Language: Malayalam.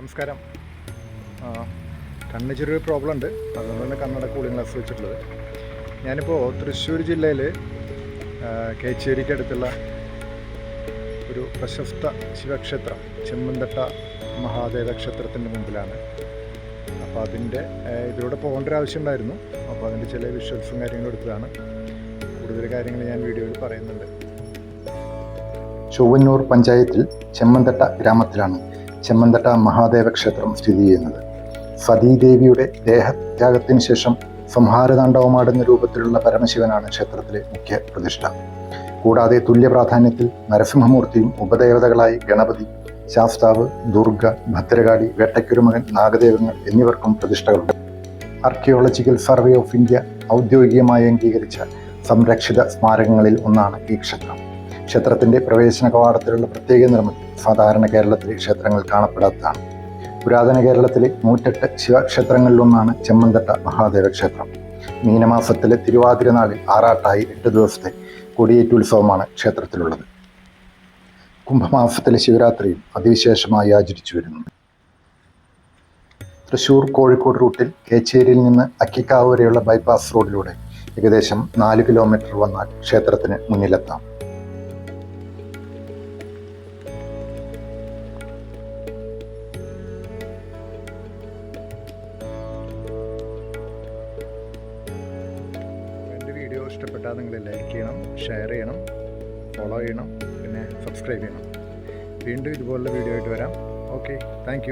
നമസ്കാരം. കണ്ണ് ചെറിയൊരു പ്രോബ്ലം ഉണ്ട്. അതുകൊണ്ട് തന്നെ കണ്ണട കൂളിംഗ് ഗ്ലാസ് വെച്ചിട്ടുള്ളത്. ഞാനിപ്പോൾ തൃശ്ശൂർ ജില്ലയിൽ കേച്ചേരിക്കടുത്തുള്ള ഒരു പ്രശസ്ത ശിവക്ഷേത്രം ചെമ്മന്തട്ട മഹാദേവ ക്ഷേത്രത്തിന്റെ മുമ്പിലാണ്. അപ്പോൾ അതിന്റെ ഇതിലൂടെ പോകേണ്ട ഒരു ആവശ്യം ഉണ്ടായിരുന്നു. അപ്പോൾ അതിന്റെ ചില വിഷ്വൽസും കാര്യങ്ങളും എടുത്തതാണ്. കൂടുതൽ കാര്യങ്ങൾ ഞാൻ വീഡിയോയിൽ പറയുന്നുണ്ട്. ചൊവ്വന്നൂർ പഞ്ചായത്തിൽ ചെമ്മന്തട്ട ഗ്രാമത്തിലാണ് ചെമ്മന്തട്ട മഹാദേവ ക്ഷേത്രം സ്ഥിതി ചെയ്യുന്നത്. സതീദേവിയുടെ ദേഹത്യാഗത്തിന് ശേഷം സംഹാരതാണ്ഡവമാടുന്ന രൂപത്തിലുള്ള പരമശിവനാണ് ക്ഷേത്രത്തിലെ മുഖ്യ പ്രതിഷ്ഠ. കൂടാതെ തുല്യ പ്രാധാന്യത്തിൽ നരസിംഹമൂർത്തിയും ഉപദേവതകളായി ഗണപതി ശാസ്താവ് ദുർഗ ഭദ്രകാളി വേട്ടയ്ക്കുരുമകൻ നാഗദേവങ്ങൾ എന്നിവർക്കും പ്രതിഷ്ഠകളുണ്ട്. ആർക്കിയോളജിക്കൽ സർവേ ഓഫ് ഇന്ത്യ ഔദ്യോഗികമായി അംഗീകരിച്ച സംരക്ഷിത സ്മാരകങ്ങളിൽ ഒന്നാണ് ഈ ക്ഷേത്രം. ക്ഷേത്രത്തിന്റെ പ്രവേശന കവാടത്തിലുള്ള പ്രത്യേക നിർമ്മിതി സാധാരണ കേരളത്തിലെ ക്ഷേത്രങ്ങൾ കാണപ്പെടാത്തതാണ്. പുരാതന കേരളത്തിലെ നൂറ്റെട്ട് ശിവക്ഷേത്രങ്ങളിലൊന്നാണ് ചെമ്മന്തട്ട മഹാദേവ ക്ഷേത്രം. മീനമാസത്തിലെ തിരുവാതിര നാളിൽ ആറാട്ടായി എട്ട് ദിവസത്തെ കൊടിയേറ്റ് ഉത്സവമാണ് ക്ഷേത്രത്തിലുള്ളത്. കുംഭമാസത്തിലെ ശിവരാത്രിയും അതിവിശേഷമായി ആചരിച്ചു വരുന്നു. തൃശൂർ കോഴിക്കോട് റൂട്ടിൽ കേച്ചേരിയിൽ നിന്ന് അക്കിക്കാവ് വരെയുള്ള ബൈപ്പാസ് റോഡിലൂടെ ഏകദേശം നാല് കിലോമീറ്റർ വന്നാൽ ക്ഷേത്രത്തിന് മുന്നിലെത്താം. വീഡിയോ ഇഷ്ടപ്പെട്ടാൽ നിങ്ങൾ ലൈക്ക് ചെയ്യണം ഷെയർ ചെയ്യണം ഫോളോ ചെയ്യണം പിന്നെ സബ്സ്ക്രൈബ് ചെയ്യണം. വീണ്ടും ഇതുപോലുള്ള വീഡിയോ ആയിട്ട് വരാം ഓക്കെ താങ്ക്